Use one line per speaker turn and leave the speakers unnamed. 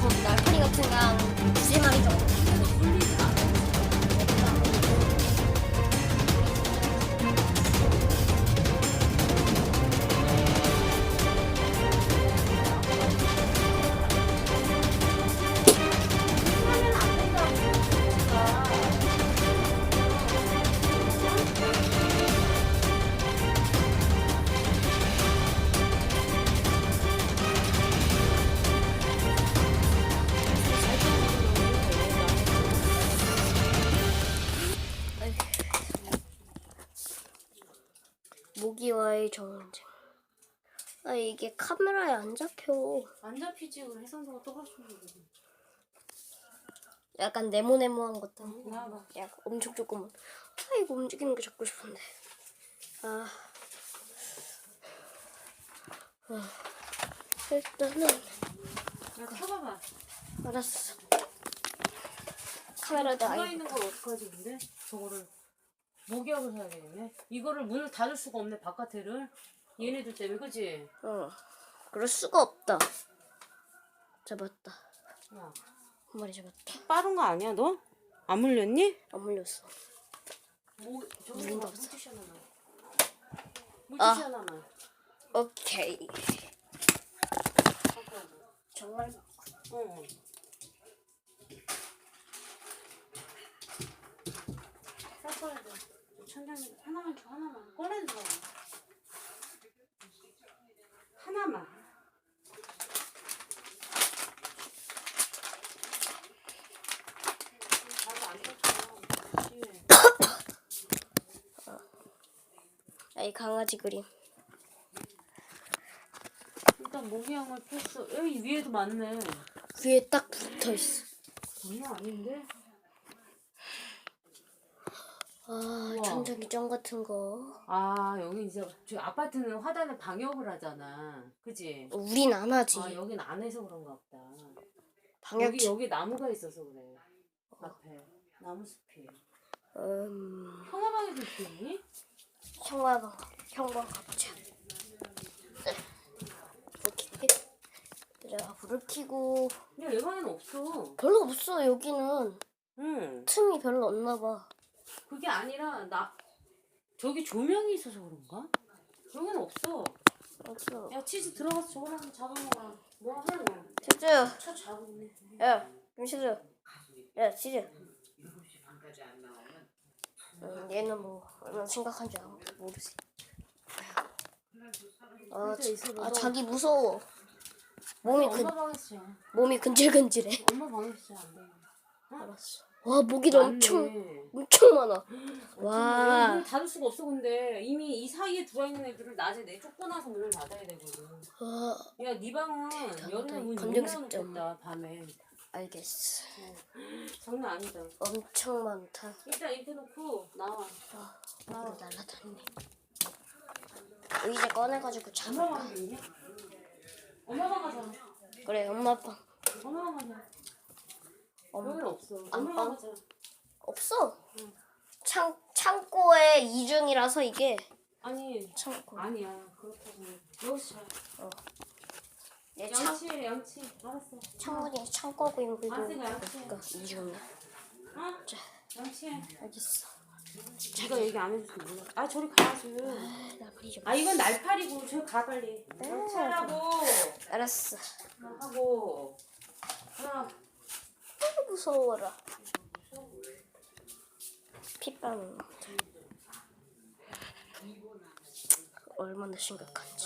거기 날파리 같은 거한 두세 마리 정도. 모기와의 전쟁. 아 이게 카메라에 안 잡혀.
안 잡히지 우리 해상도가 또 하시는 거
약간 네모네모한 것도.
나와봐.
약간 엄청 조그만. 아 이거 움직이는 게 잡고 싶은데. 아. 아. 일단은
야 켜봐봐.
알았어. 카메라도
들어
아이.
있는 걸 어떡하지 근데? 저거를 목욕을 해야 되겠네. 이거를 문을 닫을 수가 없네 바깥에를. 얘네들 때문에 그지?
어. 그럴 수가 없다. 잡았다.
야,
한 마리 잡았다.
빠른 거 아니야 너? 안 물렸니?
안 물렸어.
뭐 저거
물린 거
봐,
없어.
물티슈 하나만.
아.
물티슈 하나만.
오케이. 정말
어. 섞어야 돼. 천장에 하나만 줘 하나만. 꺼내줘. 하나만. 나도 안 떴잖아. 뒤에.
아이 강아지 그림.
일단 모기향을 폈어. 여기 위에도 많네.
위에 딱 붙어 있어.
장난 아닌데?
아,
우와.
점 같은 거.
아 여기 이제 저 아파트는 화단에 방역을 하잖아. 그지?
우린 안 하지.
아 여긴 안 해서 그런가 보다.
방역
여기 여기 나무가 있어서 그래. 앞에 나무 숲이.
음,
평화방에도 있니?
형광 형광 갑자. 이렇게 자 불을 켜고
근데 내 방에는 없어.
별로 없어 여기는
응.
틈이 별로 없나 봐.
그게 아니라 나 저기 조명이 있어서 그런가? 여기는 없어.
없어.
야 치즈 들어가서 저걸 한번 잡아먹어라. 뭐 하는 거야?
치즈.
쳐 잡으네.
야, 김치즈. 야, 치즈. 음, 얘는 뭐 얼마나 심각한지 아무도 모르지. 아, 자, 아. 자기 무서워. 몸이 근
엄마 방에서 자.
몸이 근질근질해.
엄마 방에서 자안 돼.
알았어. 와 모기도 엄청 엄청 많아. 와.
문을 닫을 수가 없어 근데 이미 이 사이에 들어와 있는 애들을 낮에 내 쫓고 나서 문을 닫아야 되거든.
와
야, 네 방은 여름에
감정 직접.
열어놓겠다 밤에.
알겠어.
장난 아니다.
엄청 많다.
일단 이렇게 놓고 나와.
아, 앞으로 날라다니네. 의자 꺼내가지고
엄마
잡을까?
방? 엄마 방 가자.
그래 엄마 방
엄마 방 가자.
엄마
여기는 없어.
안
가자.
없어. 창 창고의 이중이라서 이게
아니
창고.
아니야 그렇다고 여기서 자.
얘 창,
양치 양치 알았어.
창문이 창고고
양치.
그러니까 이중이야.
어?
자,
양치해.
알겠어.
제가 얘기 안 해줄지 몰라. 아 저리 가야지.
나 그리 좀.
아 이건 날파리고 저기 가 빨리. 양치하라고.
알았어.
하고. 하나.
무서워라. 핏방울. 얼마나 심각한지.